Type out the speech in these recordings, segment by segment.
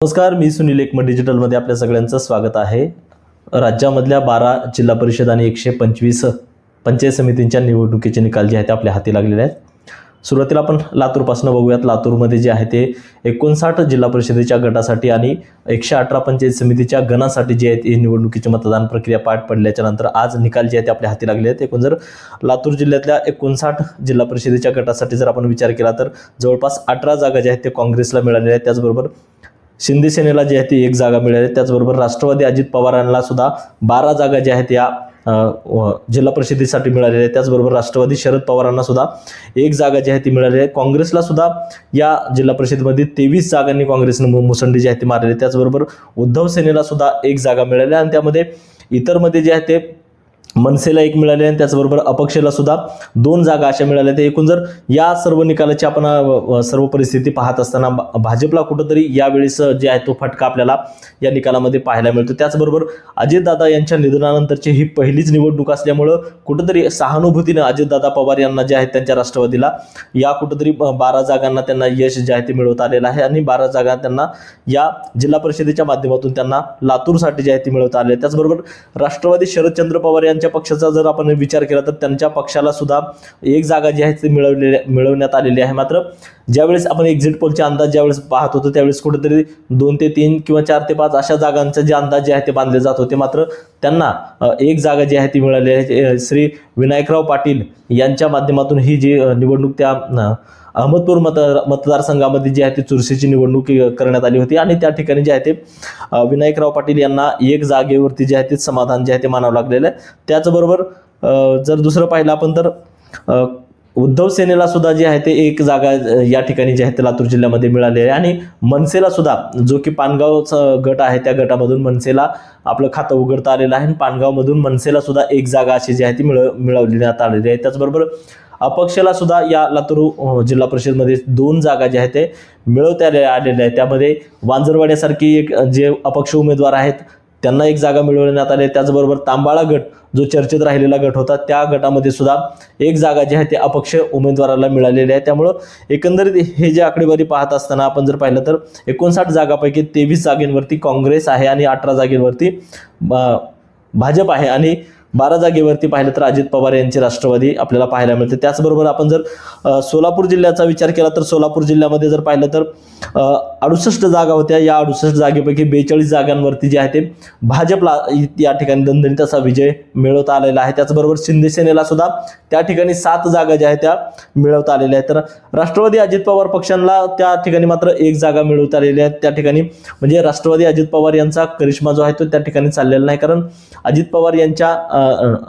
नमस्कार मी सुनील एकमत. डिजिटलमध्ये आपल्या सगळ्यांचं स्वागत आहे. राज्यामधल्या बारा जिल्हा परिषद आणि एकशे पंचवीस पंचायत समितींच्या निवडणुकीचे निकाल जे आहेत ते आपल्या हाती लागलेले आहेत. सुरुवातीला आपण लातूरपासून बघूयात. लातूरमध्ये जे आहे ते एकोणसाठ जिल्हा परिषदेच्या गटासाठी आणि एकशे अठरा पंचायत समितीच्या गणासाठी जे आहेत ही निवडणुकीची मतदान प्रक्रिया पार पडल्याच्या नंतर आज निकाल जे आहेत ते आपल्या हाती लागले आहेत. एकूण जर लातूर जिल्ह्यातल्या एकोणसाठ जिल्हा परिषदेच्या गटासाठी जर आपण विचार केला तर जवळपास अठरा जागा ज्या आहेत ते काँग्रेसला मिळालेल्या आहेत. त्याचबरोबर शिंदे सेनेला जी आहे ती एक जागा मिळाली. त्याचबरोबर राष्ट्रवादी अजित पवारांना सुद्धा बारा जागा ज्या आहेत या जिल्हा परिषदेसाठी मिळालेल्या आहेत. त्याचबरोबर राष्ट्रवादी शरद पवारांना सुद्धा एक जागा जी आहे ती मिळाली आहे. काँग्रेसला सुद्धा या जिल्हा परिषदेमध्ये तेवीस जागांनी काँग्रेसनं मु- मुसंडी जी आहे ती मारलेली आहे. त्याचबरोबर उद्धव सेनेला सुद्धा एक जागा मिळाली आहे. आणि त्यामध्ये इतरमध्ये जे आहे ते मनसेला एक मिळाले आणि त्याचबरोबर अपक्षेला सुद्धा दोन जागा अशा मिळाल्या. आहेत एकूण जर या सर्व निकालाची आपण सर्व परिस्थिती पाहत असताना भाजपला कुठंतरी यावेळेस जे आहे तो फटका आपल्याला या निकालामध्ये पाहायला मिळतो. त्याचबरोबर अजितदादा यांच्या निधनानंतरची ही पहिलीच निवडणूक असल्यामुळं कुठंतरी सहानुभूतीनं अजितदादा पवार यांना जे आहेत त्यांच्या राष्ट्रवादीला या कुठंतरी बारा जागांना त्यांना यश जे आहे ते मिळवता आलेलं आहे आणि बारा जागा त्यांना या जिल्हा परिषदेच्या माध्यमातून त्यांना लातूरसाठी जे आहे ते मिळवता आले त्याचबरोबर राष्ट्रवादी शरदचंद्र पवार यांच्या पक्षाचा जर आपण विचार केला तर त्यांच्या पक्षाला सुद्धा एक जागा जी आहे ती मिळवलेली मिळवण्यात आलेली आहे. मात्र ज्यावेळेस आपण एक्झिट पोलचे अंदाज ज्यावेळेस पाहत होतो त्यावेळेस कुठेतरी दोन ते तीन किंवा चार ते पाच अशा जागांचे जे अंदाज जे आहे ते बांधले जात होते. मात्र त्यांना एक जागा जी आहे ती मिळाली आहे श्री विनायकराव पाटील यांच्या माध्यमातून ही जी निवडणूक त्या अहमदपूर मत मतदारसंघामध्ये जी आहे ती चुरशीची निवडणूक करण्यात आली होती. आणि त्या ठिकाणी जे आहे ते विनायकराव पाटील यांना एक जागेवरती जे आहे ते समाधान जे आहे ते मानावं लागलेलं आहे. त्याचबरोबर जर दुसरं पाहिलं आपण तर उद्धव सेनेला सुद्धा जे आहे ते एक जागा या ठिकाणी जे आहे ते लातूर जिल्ह्यामध्ये मिळाली आहे. आणि मनसेला सुद्धा जो की पानगावचा गट आहे त्या गटामधून मनसेला आपलं खातं उघडता आलेलं आहे. आणि पानगावमधून मनसेला सुद्धा एक जागा अशी जी आहे ती मिळव मिळवण्यात आलेली आहे. त्याचबरोबर अपक्षला सुद्धा या लातूर जिल्हा परिषदमध्ये दोन जागा ज्या आहेत ते मिळवता आलेल्या आहेत. त्यामध्ये वांजरवाड्यासारखी एक जे अपक्ष उमेदवार आहेत त्यांना एक जागा मिळवण्यात आली आहे. त्याचबरोबर तांबाळा गट जो चर्चेत राहिलेला गट होता त्या गटामध्ये सुद्धा एक जागा जी आहे ते अपक्ष उमेदवाराला मिळालेली आहे. त्यामुळं एकंदरीत हे जे आकडेवारी पाहत असताना आपण जर पाहिलं तर एकोणसाठ जागापैकी तेवीस जागेंवरती काँग्रेस आहे आणि अठरा जागेंवरती भाजप आहे. आणि बारा जागेवरती पाहिलं तर अजित पवार यांची राष्ट्रवादी आपल्याला पाहायला मिळते. त्याचबरोबर आपण जर सोलापूर जिल्ह्याचा विचार केला तर सोलापूर जिल्ह्यामध्ये जर पाहिलं तर अडुसष्ट जागा होत्या. या अडुसष्ट जागेपैकी बेचाळीस जागांवरती जे आहे ते भाजपला या ठिकाणी दणदणीत असा विजय मिळवता आलेला आहे. त्याचबरोबर शिंदे सेनेला सुद्धा त्या ठिकाणी सात जागा ज्या आहेत त्या मिळवता आलेल्या आहेत. तर राष्ट्रवादी अजित पवार पक्षांना त्या ठिकाणी मात्र एक जागा मिळवता आलेली आहे. त्या ठिकाणी म्हणजे राष्ट्रवादी अजित पवार यांचा करिश्मा जो आहे तो त्या ठिकाणी चाललेला नाही. कारण अजित पवार यांच्या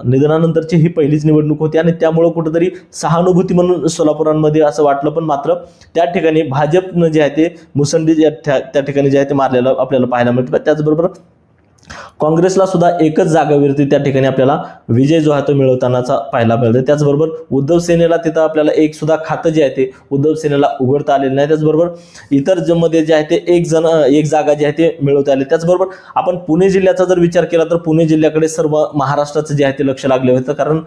निधनानंतरची ही पहिलीच निवडणूक होती आणि त्यामुळं कुठंतरी सहानुभूती म्हणून सोलापुरांमध्ये असं वाटलं. पण मात्र त्या ठिकाणी भाजपनं जे आहे ते मुसंडी जे त्या त्या ठिकाणी जे आहे ते मारलेलं आपल्याला पाहायला मिळतं. त्याचबरोबर काँग्रेसला सुद्धा एकच जागेवरती त्या ठिकाणी आपल्याला विजय जो आहे तो मिळवतानाचा पाहायला मिळतो त्याचबरोबर उद्धव सेनेला तिथं आपल्याला एक सुद्धा खातं जे आहे ते उद्धव सेनेला उघडता आलेलं नाही. त्याचबरोबर इतर जमध्ये मध्ये जे आहे ते एक जण एक जागा जी आहे ते मिळवता आले. त्याचबरोबर आपण पुणे जिल्ह्याचा जर विचार केला तर पुणे जिल्ह्याकडे सर्व महाराष्ट्राचं जे आहे ते लक्ष लागले होतं. कारण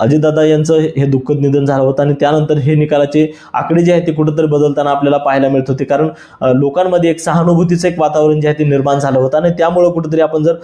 अजितदादा यांचं हे दुःखद निधन झालं होतं आणि त्यानंतर हे निकालाचे आकडे जे आहेत ते कुठंतरी बदलताना आपल्याला पाहायला मिळत होते. कारण लोकांमध्ये एक सहानुभूतीचं एक वातावरण जे आहे ते निर्माण झालं होतं आणि त्यामुळं कुठंतरी आपण जर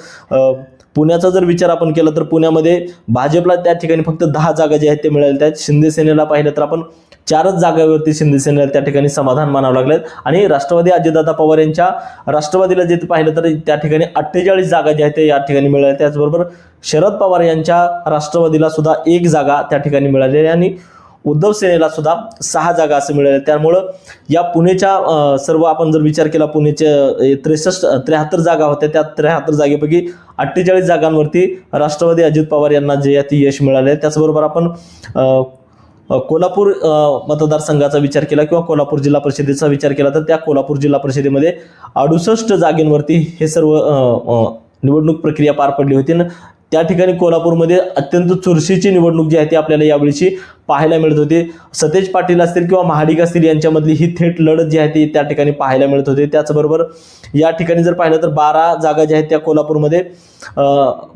पुण्याचा जर विचार आपण केला तर पुण्यामध्ये भाजपला त्या ठिकाणी फक्त दहा जागा ज्या आहेत ते मिळाल्या आहेत. शिंदेसेनेला पाहिलं तर आपण चारच जागावरती शिंदेसेनेला त्या ठिकाणी समाधान मानावं लागलं आणि राष्ट्रवादी अजितदादा पवार यांच्या राष्ट्रवादीला जे पाहिलं तर त्या ठिकाणी अठ्ठेचाळीस जागा ज्या आहेत ते या ठिकाणी मिळाल्या त्याचबरोबर शरद पवार यांच्या राष्ट्रवादीला सुद्धा एक जागा त्या ठिकाणी मिळालेली आणि उद्धव सेनेला सुद्धा सहा जागा असं मिळाल्या त्यामुळं या पुणेच्या सर्व आपण जर विचार केला पुणेचे त्रेसष्ट त्र्याहत्तर जागा होत्या. त्या त्र्याहत्तर जागेपैकी अठ्ठेचाळीस जागांवरती राष्ट्रवादी अजित पवार यांना जे आहे ती यश मिळाले त्याचबरोबर आपण कोल्हापूर मतदारसंघाचा विचार केला किंवा कोल्हापूर जिल्हा परिषदेचा विचार केला तर त्या कोल्हापूर जिल्हा परिषदेमध्ये अडुसष्ट जागेंवरती हे सर्व निवडणूक प्रक्रिया पार पडली होती. आणि त्या ठिकाणी कोल्हापूरमध्ये अत्यंत चुरशीची निवडणूक जी आहे ती आपल्याला यावेळीची पाहायला मिळत होती. सतेज पाटील असतील किंवा महाडिक असतील यांच्यामधली ही थेट लढत जी आहे ती त्या ठिकाणी पाहायला मिळत होती. त्याचबरोबर या ठिकाणी जर पाहिलं तर बारा जागा ज्या आहेत त्या कोल्हापूरमध्ये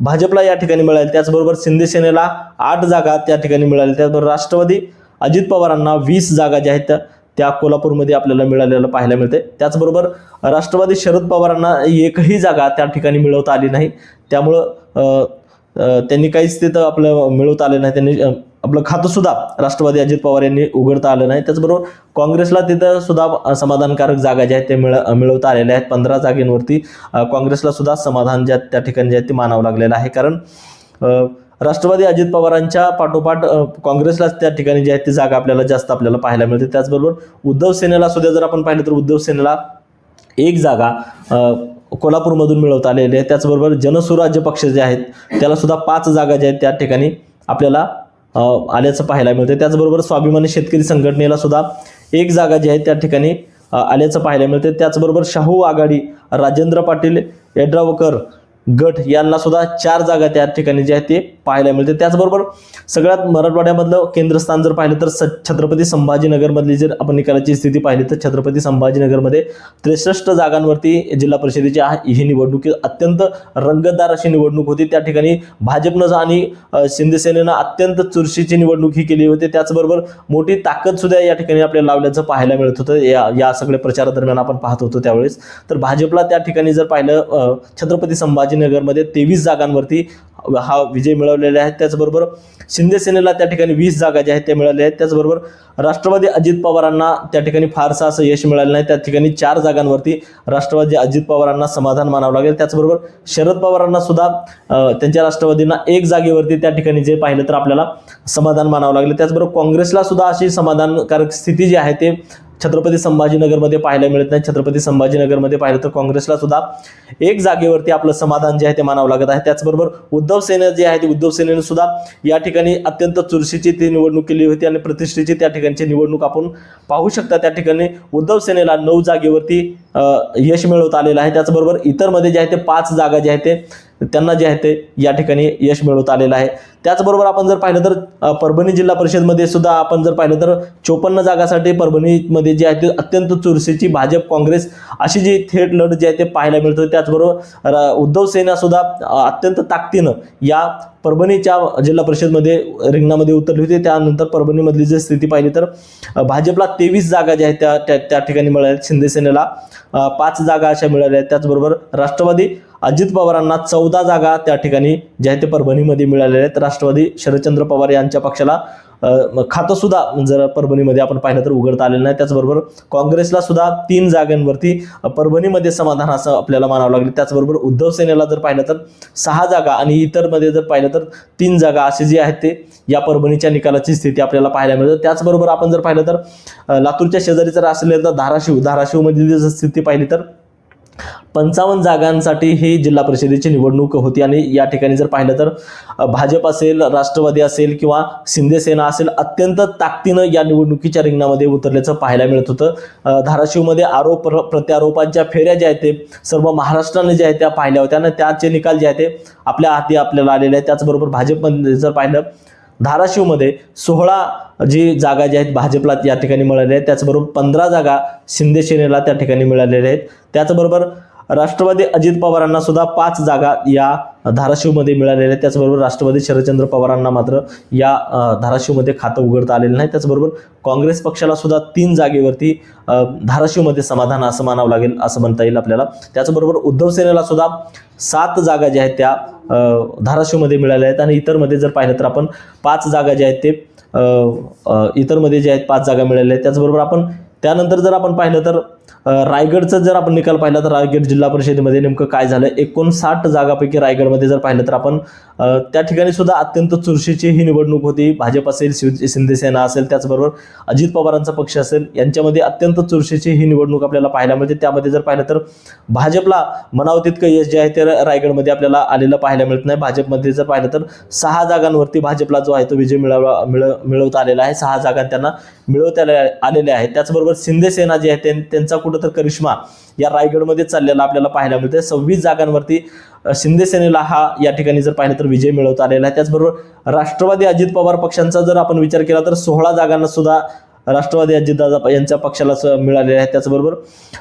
भाजपला या ठिकाणी मिळाल्या. त्याचबरोबर शिंदे सेनेला आठ जागा त्या ठिकाणी मिळाल्या. त्याचबरोबर राष्ट्रवादी अजित पवारांना वीस जागा ज्या आहेत त्या त्या कोल्हापूरमध्ये आपल्याला मिळालेलं पाहायला मिळते त्याचबरोबर राष्ट्रवादी शरद पवारांना एकही जागा त्या ठिकाणी मिळवता आली नाही. त्यामुळं त्यांनी काहीच तिथं आपलं मिळवता आलं नाही. त्यांनी आपलं खातं सुद्धा राष्ट्रवादी अजित पवार यांनी उघडता आलं नाही. त्याचबरोबर काँग्रेसला तिथं सुद्धा समाधानकारक जागा ज्या आहेत ते मिळ मिळवता आलेल्या आहेत. पंधरा जागेंवरती काँग्रेसला सुद्धा समाधान ज्या त्या ठिकाणी जे आहे ते मानावं लागलेलं आहे. कारण राष्ट्रवादी अजित पवारांच्या पाठोपाठ काँग्रेसलाच त्या ठिकाणी जे आहेत ती जागा आपल्याला जास्त आपल्याला पाहायला मिळते. त्याचबरोबर उद्धव सेनेला सुद्धा जर आपण पाहिलं तर उद्धव सेनेला एक जागा कोल्हापूरमधून मिळवता आलेले आहे त्याचबरोबर जनसुराज्य पक्ष जे आहेत त्याला सुद्धा पाच जागा ज्या आहेत त्या ठिकाणी आपल्याला आल्याचं पाहायला मिळतं त्याचबरोबर स्वाभिमानी शेतकरी संघटनेला सुद्धा एक जागा जी आहे त्या ठिकाणी आल्याचं पाहायला मिळते त्याचबरोबर शाहू आघाडी राजेंद्र पाटील यड्रावकर गट यांना सुद्धा चार जागा त्या ठिकाणी जे आहेत ते पाहायला मिळते. त्याचबरोबर सगळ्यात मराठवाड्यामधलं केंद्रस्थान जर पाहिलं तर स छत्रपती संभाजीनगरमधली जर आपण निकालाची स्थिती पाहिली तर छत्रपती संभाजीनगरमध्ये त्रेसष्ट जागांवरती जिल्हा परिषदेची ही निवडणूक अत्यंत रंगतदार अशी निवडणूक होती. त्या ठिकाणी भाजपनं आणि शिंदेसेनेनं अत्यंत चुरशीची निवडणूक ही केली होती. त्याचबरोबर मोठी ताकद सुद्धा या ठिकाणी आपल्याला लावल्याचं पाहायला मिळत होतं. या या सगळ्या प्रचारादरम्यान आपण पाहत होतो त्यावेळेस. तर भाजपला त्या ठिकाणी जर पाहिलं छत्रपती संभाजीनगरमध्ये तेवीस जागांवरती हा विजय मिळवलेला आहे. त्याचबरोबर शिंदेसेनेला त्या ठिकाणी वीस जागा ज्या आहेत त्या मिळाल्या आहेत. त्याचबरोबर राष्ट्रवादी अजित पवारांना त्या ठिकाणी फारसं असं यश मिळालं नाही. त्या ठिकाणी चार जागांवरती राष्ट्रवादी अजित पवारांना समाधान मानावं लागेल. त्याचबरोबर शरद पवारांना सुद्धा त्यांच्या राष्ट्रवादींना एक जागेवरती त्या ठिकाणी जे पाहिलं तर आपल्याला समाधान मानावं लागलं. त्याचबरोबर काँग्रेसला सुद्धा अशी समाधानकारक स्थिती जी आहे ते छत्रपती संभाजीनगरमध्ये पाहायला मिळत नाही. छत्रपती संभाजीनगरमध्ये पाहिलं तर काँग्रेसला सुद्धा एक जागेवरती आपलं समाधान जे आहे ते मानावं लागत आहे. त्याचबरोबर उद्धव सेना जे आहे ते उद्धव सेनेने सुद्धा या ठिकाणी अत्यंत चुरशीची ती निवडणूक केली होती आणि प्रतिष्ठेची त्या ठिकाणची निवडणूक आपण पाहू शकता. त्या ठिकाणी उद्धव सेनेला नऊ जागेवरती यश मिळवता आलेलं आहे. त्याचबरोबर इतरमध्ये जे आहे ते पाच जागा जे आहे ते त्यांना जे आहे ते या ठिकाणी यश मिळवता आलेलं आहे. त्याचबरोबर आपण जर पाहिलं तर परभणी जिल्हा परिषदमध्ये सुद्धा आपण जर पाहिलं तर चोपन्न जागासाठी परभणीमध्ये जे आहे ते अत्यंत चुरशीची भाजप काँग्रेस अशी जी थेट लढ जी आहे ते पाहायला मिळतं. त्याचबरोबर र- उद्धव सेना सुद्धा अत्यंत ताकदीनं या परभणीच्या जिल्हा परिषदमध्ये रिंगणामध्ये उतरली होती. त्यानंतर परभणीमधली जर स्थिती पाहिली तर भाजपला तेवीस जागा ज्या आहेत त्या त्या- त्या ठिकाणी मिळाल्या. शिंदे सेनेला पाच जागा अशा मिळाल्या. आहेत त्याचबरोबर राष्ट्रवादी अजित पवारांना चौदा जागा त्या ठिकाणी ज्या आहेत ते परभणीमध्ये मिळालेल्या आहेत. राष्ट्रवादी शरदचंद्र पवार यांच्या पक्षाला खातं सुद्धा म्हणजे जर परभणीमध्ये आपण पाहिलं तर उघडता आलेलं नाही. त्याचबरोबर काँग्रेसला सुद्धा तीन जागांवरती परभणीमध्ये समाधान असं आपल्याला मानावं लागले. त्याचबरोबर उद्धव सेनेला जर पाहिलं तर सहा जागा आणि इतरमध्ये जर पाहिलं तर तीन जागा असे जे आहेत ते या परभणीच्या निकालाची स्थिती आपल्याला पाहायला मिळते. त्याचबरोबर आपण जर पाहिलं तर लातूरच्या शेजारी जर असलेलं तर धाराशिव धाराशिवमधली जर स्थिती पाहिली तर पंचावन्न जागांसाठी ही जिल्हा परिषदेची निवडणूक होती. आणि या ठिकाणी जर पाहिलं तर भाजप असेल राष्ट्रवादी असेल किंवा शिंदे सेना असेल अत्यंत ताकदीनं या निवडणुकीच्या रिंगणामध्ये उतरल्याचं पाहायला मिळत होतं. धाराशिवमध्ये आरोप प्र- प्रत्यारोपांच्या फेऱ्या ज्या आहेत ते सर्व महाराष्ट्राने ज्या आहेत त्या पाहिल्या होत्या. आणि त्याचे निकाल जे आहेत ते आपल्या हाती आपल्याला आलेले आहेत. त्याचबरोबर भाजपमध्ये जर पाहिलं धाराशिवमध्ये सोळा जी जागा ज्या आहेत भाजपला या ठिकाणी मिळाल्या आहेत त्याचबरोबर पंधरा जागा शिंदे सेनेला त्या ठिकाणी मिळालेल्या आहेत. त्याचबरोबर राष्ट्रवादी अजित पवारांना सुद्धा पाच जागा या धाराशिवमध्ये मिळालेल्या आहेत. त्याचबरोबर राष्ट्रवादी शरदचंद्र पवारांना मात्र या धाराशिवमध्ये खातं उघडता आलेलं नाही. त्याचबरोबर काँग्रेस पक्षाला सुद्धा तीन जागेवरती धाराशिवमध्ये समाधान असं मानावं लागेल असं म्हणता येईल आपल्याला. त्याचबरोबर उद्धव सेनेला सुद्धा सात जागा ज्या आहेत त्या धाराशिवमध्ये मिळाल्या आहेत. आणि इतरमध्ये जर पाहिलं तर आपण पाच जागा ज्या आहेत ते इतरमध्ये जे आहेत पाच जागा मिळाल्या आहेत. त्याचबरोबर आपण त्यानंतर जर आपण पाहिलं तर रायगडचा जर आपण निकाल पाहिला तर रायगड जिल्हा परिषदेमध्ये नेमकं काय झालं? एकोणसाठ जागापैकी रायगडमध्ये जर पाहिलं तर आपण त्या ठिकाणी सुद्धा अत्यंत चुरशीची ही निवडणूक होती. भाजप असेल शिव शिंदेसेना असेल त्याचबरोबर अजित पवारांचा पक्ष असेल यांच्यामध्ये अत्यंत चुरशीची ही निवडणूक आपल्याला पाहायला मिळते. त्यामध्ये जर पाहिलं तर भाजपला म्हणावं तितकं यश जे आहे ते रायगडमध्ये आपल्याला आलेलं पाहायला मिळत नाही. भाजपमध्ये जर पाहिलं तर सहा जागांवरती भाजपला जो आहे तो विजय मिळवला मिळ मिळवता आलेला आहे. सहा जागा त्यांना मिळवता आलेल्या आहेत. त्याचबरोबर शिंदेसेना जी आहे त्यांचा कुठं तर करिश्मा या रायगडमध्ये चाललेला आपल्याला पाहायला मिळतोय. सव्वीस जागांवरती अ, शिंदे सेनेला हा या ठिकाणी जर पाहिलं तर विजय मिळवता आलेला आहे. त्याचबरोबर राष्ट्रवादी अजित पवार पक्षांचा जर आपण विचार केला तर सोळा जागांना सुद्धा राष्ट्रवादी अजितदादा यांच्या पक्षाला स- मिळालेले आहेत त्याचबरोबर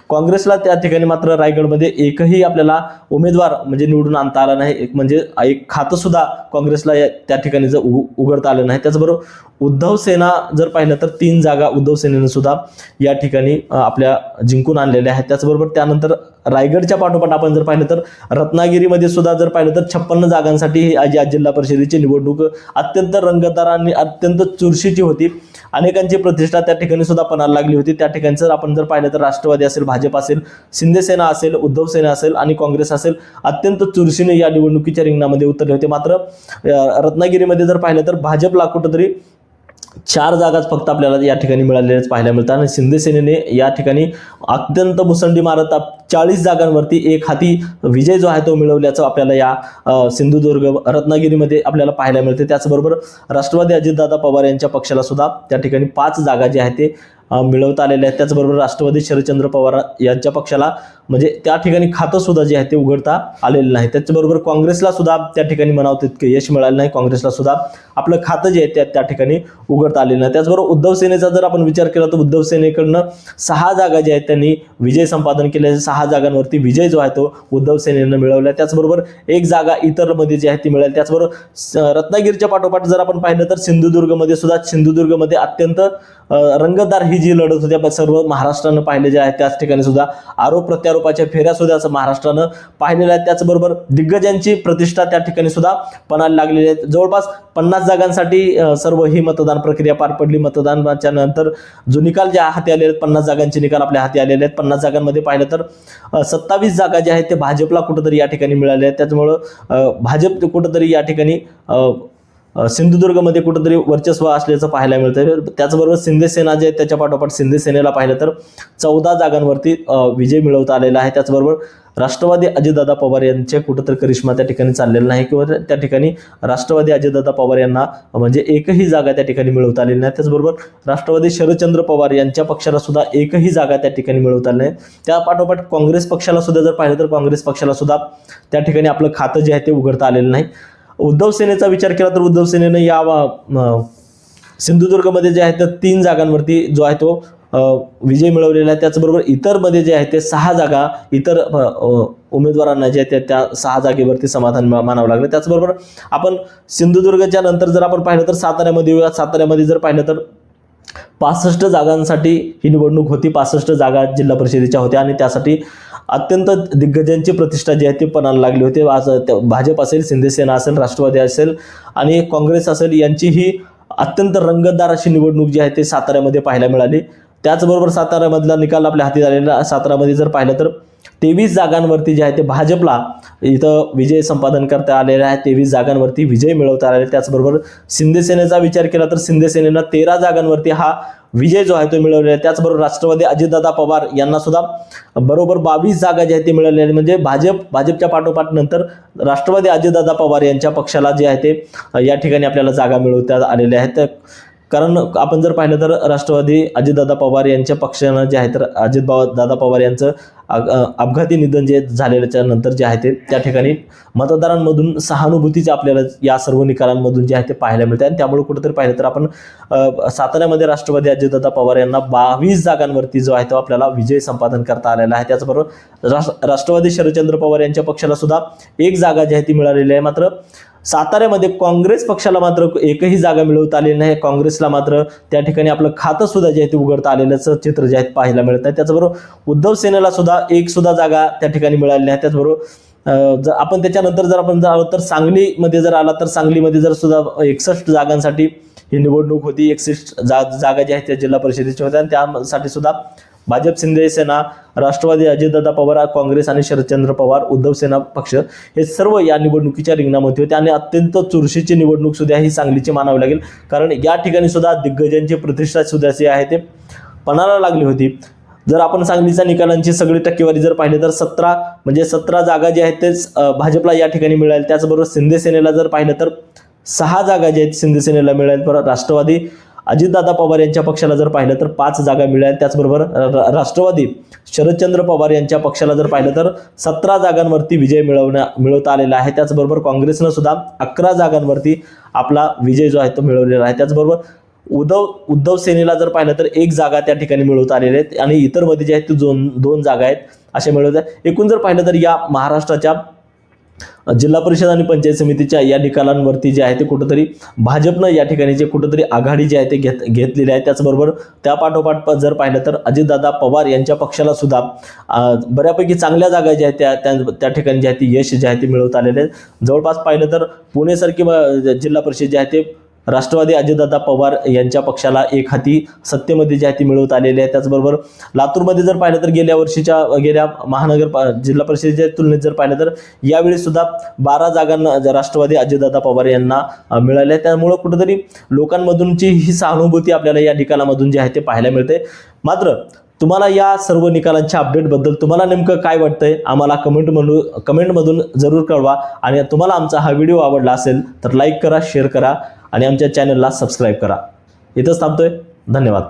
काँग्रेसला त्या ठिकाणी मात्र रायगडमध्ये एकही आपल्याला उमेदवार म्हणजे निवडून आणता आला नाही. एक म्हणजे एक खातं सुद्धा काँग्रेसला या- त्या ठिकाणी जर उघडता आलं नाही. त्याचबरोबर उद्धव सेना जर पाहिलं तर तीन जागा उद्धव सेनेनं सुद्धा या ठिकाणी आपल्या जिंकून आणलेल्या आहेत. त्याचबरोबर त्यानंतर रायगडच्या पाठोपाठ आपण जर पाहिलं तर रत्नागिरीमध्ये सुद्धा जर पाहिलं तर छप्पन्न जागांसाठी ही आज जिल्हा परिषदेची निवडणूक अत्यंत रंगतदार आणि अत्यंत चुरशीची होती. अनेकांची प्रतिष्ठा त्या ठिकाणी सुद्धा पणाला लागली होती. त्या ठिकाणी जर आपण जर पाहिलं तर राष्ट्रवादी असेल भाजप असेल शिंदेसेना असेल उद्धव सेना असेल आणि काँग्रेस असेल अत्यंत चुरशीने या निवडणुकीच्या रिंगणामध्ये उतरले होते. मात्र रत्नागिरीमध्ये जर पाहिलं तर भाजपला कुठंतरी चार जागाच फक्त आपल्याला या ठिकाणी मिळालेल्याच पाहायला मिळतात. आणि शिंदे सेनेने या ठिकाणी अत्यंत मुसंडी मारत चाळीस जागांवरती एक हाती विजय जो आहे तो मिळवल्याचं आपल्याला या सिंधुदुर्ग रत्नागिरीमध्ये आपल्याला पाहायला मिळते. त्याचबरोबर राष्ट्रवादी अजितदादा पवार यांच्या पक्षाला सुद्धा त्या ठिकाणी पाच जागा जे आहेत ते मिळवता आलेल्या आहेत. त्याचबरोबर राष्ट्रवादी शरदचंद्र पवार यांच्या पक्षाला म्हणजे त्या ठिकाणी खातं सुद्धा जे आहे ते उघडता आलेलं नाही. त्याचबरोबर काँग्रेसला सुद्धा त्या ठिकाणी म्हणावं तितकं यश मिळालं नाही. काँग्रेसला सुद्धा आपलं खातं जे आहे त्या त्या ठिकाणी उघडता आलेलं नाही. त्याचबरोबर उद्धव सेनेचा जर आपण विचार केला तर उद्धव सेनेकडनं सहा जागा ज्या आहेत त्यांनी विजय संपादन केले. सहा जागांवरती विजय जो आहे तो उद्धव सेनेनं मिळवला त्याचबरोबर एक जागा इतरमध्ये जी आहे ती मिळाली. त्याचबरोबर स- रत्नागिरीच्या पाठोपाठ जर आपण पाहिलं तर सिंधुदुर्गमध्ये सुद्धा सिंधुदुर्गमध्ये अत्यंत रंगतदार ही जी लढत होती आपण सर्व महाराष्ट्रानं पाहिले जे आहे त्याच ठिकाणी सुद्धा आरोप प्रत्यारोपाच्या फेऱ्या सुद्धा असं महाराष्ट्रानं पाहिलेल्या आहेत. त्याचबरोबर दिग्गजांची प्रतिष्ठा त्या ठिकाणी सुद्धा पणाला लागलेली आहे. जवळपास पन्नास जागांसाठी सर्व ही मतदान प्रक्रिया पार पडली. मतदानाच्या नंतर जो निकाल जे हाती आलेले आहेत पन्नास जागांचे निकाल आपल्या हाती आलेले आहेत. पन्नास जागांमध्ये पाहिलं तर सत्तावीस जागा ज्या आहेत ते भाजपला कुठंतरी या ठिकाणी मिळाल्या आहेत. त्याच्यामुळं भाजप कुठंतरी या ठिकाणी सिंधुदुर्गमध्ये कुठंतरी वर्चस्व असल्याचं पाहायला मिळतं त्याचबरोबर शिंदे सेना जे आहे त्याच्या पाठोपाठ शिंदे सेनेला पाहिलं तर चौदा जागांवरती विजय मिळवता आलेला आहे. त्याचबरोबर राष्ट्रवादी अजितदादा पवार यांचे कुठंतरी करिश्मा त्या ठिकाणी चाललेला नाही किंवा त्या ठिकाणी राष्ट्रवादी अजितदादा पवार यांना म्हणजे एकही जागा त्या ठिकाणी मिळवता आलेली नाही. त्याचबरोबर राष्ट्रवादी शरदचंद्र पवार यांच्या पक्षाला सुद्धा एकही जागा त्या ठिकाणी मिळवता आली नाही. त्या पाठोपाठ काँग्रेस पक्षाला सुद्धा जर पाहिलं तर काँग्रेस पक्षाला सुद्धा त्या ठिकाणी आपलं खातं जे आहे ते उघडता आलेलं नाही. उद्धव सेनेचा विचार केला तर उद्धव सेनेनं या सिंधुदुर्गमध्ये जे आहे तर तीन जागांवरती जो आहे तो विजय मिळवलेला आहे त्याचबरोबर इतरमध्ये जे आहे ते सहा जागा इतर उमेदवारांना जे आहे त्या सहा जागेवरती समाधान मा- मानावं लागलं त्याचबरोबर आपण सिंधुदुर्गच्या नंतर जर आपण पाहिलं तर साताऱ्यामध्ये येऊया. साताऱ्यामध्ये जर पाहिलं तर पासष्ट जागांसाठी ही निवडणूक होती. पासष्ट जागा जिल्हा परिषदेच्या होत्या आणि त्यासाठी अत्यंत दिग्गजांची प्रतिष्ठा जी आहे ती पणाला लागली होती. आज भाजप असेल शिंदेसेना असेल राष्ट्रवादी असेल आणि काँग्रेस असेल यांची ही अत्यंत रंगतदार अशी निवडणूक जी आहे ते साताऱ्यामध्ये पाहायला मिळाली. त्याचबरोबर सातारामधला निकाल आपल्या हाती झालेला. सातारामध्ये जर पाहिलं तर तेवीस जागांवरती जे आहे ते भाजपला इथं विजय संपादन करता आलेले आहे. तेवीस जागांवरती विजय मिळवता आलेला त्याचबरोबर शिंदेसेनेचा विचार केला तर शिंदेसेनेनं तेरा जागांवरती हा विजय जो आहे तो मिळवलेला आहे. त्याचबरोबर राष्ट्रवादी अजितदादा पवार यांना सुद्धा बरोबर बावीस जागा ज्या आहेत ते मिळालेली आहेत. म्हणजे भाजप भाजपच्या पाठोपाठ नंतर राष्ट्रवादी अजितदादा पवार यांच्या पक्षाला जे आहे ते या ठिकाणी आपल्याला जागा मिळवता आलेल्या आहेत. तर कारण आपण जर पाहिलं तर राष्ट्रवादी अजितदादा पवार यांच्या पक्षानं जे आहे तर अजित दादा पवार यांचं अपघाती निधन जे झालेल्याच्या नंतर जे आहे ते त्या ठिकाणी मतदारांमधून सहानुभूतीचे आपल्याला या सर्व निकालांमधून जे आहे ते पाहायला मिळते आणि त्यामुळे कुठेतरी पाहिलं तर आपण साताऱ्यामध्ये राष्ट्रवादी अजितदादा पवार यांना बावीस जागांवरती जो आहे तो आपल्याला विजय संपादन करता आलेला आहे. त्याचबरोबर राष्ट्र राष्ट्रवादी शरदचंद्र पवार यांच्या पक्षाला सुद्धा एक जागा जी आहे ती मिळालेली आहे. मात्र साताऱ्यामध्ये काँग्रेस पक्षाला मात्र एकही जागा मिळवता आलेली नाही. काँग्रेसला मात्र त्या ठिकाणी आपलं खातं सुद्धा जे आहे ते उघडता आलेल्याचं चित्र जे आहे पाहायला मिळत आहे. त्याचबरोबर उद्धव सेनेला सुद्धा एक सुद्धा जागा त्या ठिकाणी मिळाली नाही. त्याचबरोबर जर आपण त्याच्यानंतर जर आपण जर आलो तर सांगलीमध्ये जर आला तर सांगलीमध्ये जर सुद्धा एकसष्ट जागांसाठी ही निवडणूक होती. एकसष्ट जा जागा ज्या आहेत त्या जिल्हा परिषदेच्या होत्या आणि त्यासाठी सुद्धा भाजप शिंदे सेना राष्ट्रवादी अजितदादा पवार काँग्रेस आणि शरदचंद्र पवार उद्धव सेना पक्ष हे सर्व या निवडणुकीच्या रिंगणामध्ये होते आणि अत्यंत चुरशीची निवडणूक सुद्धा ही सांगलीची मानावी लागेल. कारण या ठिकाणी सुद्धा दिग्गजांची प्रतिष्ठा सुद्धा जी आहे ते पणाला लागली होती. जर आपण सांगलीच्या निकालांची सगळी टक्केवारी जर पाहिली तर सतरा म्हणजे सतरा जागा ज्या आहेत तेच भाजपला या ठिकाणी मिळाल. त्याचबरोबर शिंदे सेनेला जर पाहिलं तर सहा जागा ज्या आहेत शिंदे सेनेला मिळाल. पर राष्ट्रवादी अजितदादा पवार यांच्या पक्षाला जर पाहिलं तर पाच जागा मिळाल्या. त्याचबरोबर राष्ट्रवादी शरदचंद्र पवार यांच्या पक्षाला जर पाहिलं तर सतरा जागांवरती विजय मिळवण्या मिळवता आलेला आहे. त्याचबरोबर काँग्रेसनं सुद्धा अकरा जागांवरती आपला विजय जो आहे तो मिळवलेला आहे. त्याचबरोबर उद्धव उद्धव सेनेला जर पाहिलं तर एक जागा त्या ठिकाणी मिळवता आलेल्या आहेत आणि इतरमध्ये जे आहेत ते दोन दोन जागा आहेत अशा मिळवत आहेत एकूण जर पाहिलं तर या महाराष्ट्राच्या जिल्हा परिषद आणि पंचायत समितीच्या या निकालांवरती जे आहे ते कुठंतरी भाजपनं या ठिकाणी जे कुठंतरी आघाडी जी आहे ते घेत घेतलेली आहे. त्याचबरोबर त्या पाठोपाठ जर पाहिलं तर अजितदादा पवार यांच्या पक्षाला सुद्धा बऱ्यापैकी चांगल्या जागा ज्या आहेत त्या त्या- त्या ठिकाणी जे आहे ते यश जे आहे ते मिळवत आलेले जवळपास पाहिलं तर पुणेसारखी जिल्हा परिषद जे आहे ते राष्ट्रवादी अजितदादा पवार यांच्या पक्षाला एक हाती सत्तेमध्ये जी आहे ती मिळवत आलेली आहे त्याचबरोबर लातूरमध्ये जर पाहिलं तर गेल्या वर्षीच्या गेल्या महानगर पा- जिल्हा परिषदेच्या तुलनेत जर पाहिलं तर यावेळी सुद्धा बारा जागांना ज- राष्ट्रवादी अजितदादा पवार यांना मिळाल्या त्यामुळं कुठेतरी लोकांमधूनची ही सहानुभूती आपल्याला या निकालामधून जी आहे ते पाहायला मिळते मात्र तुम्हाला या सर्व निकालांच्या अपडेटबद्दल तुम्हाला नेमकं काय वाटतंय आम्हाला कमेंट म्हणून कमेंटमधून जरूर कळवा. आणि तुम्हाला आमचा हा व्हिडिओ आवडला असेल तर लाईक करा शेअर करा. आणि आमच्या चॅनलला सबस्क्राईब करा. इथंच थांबतोय. धन्यवाद.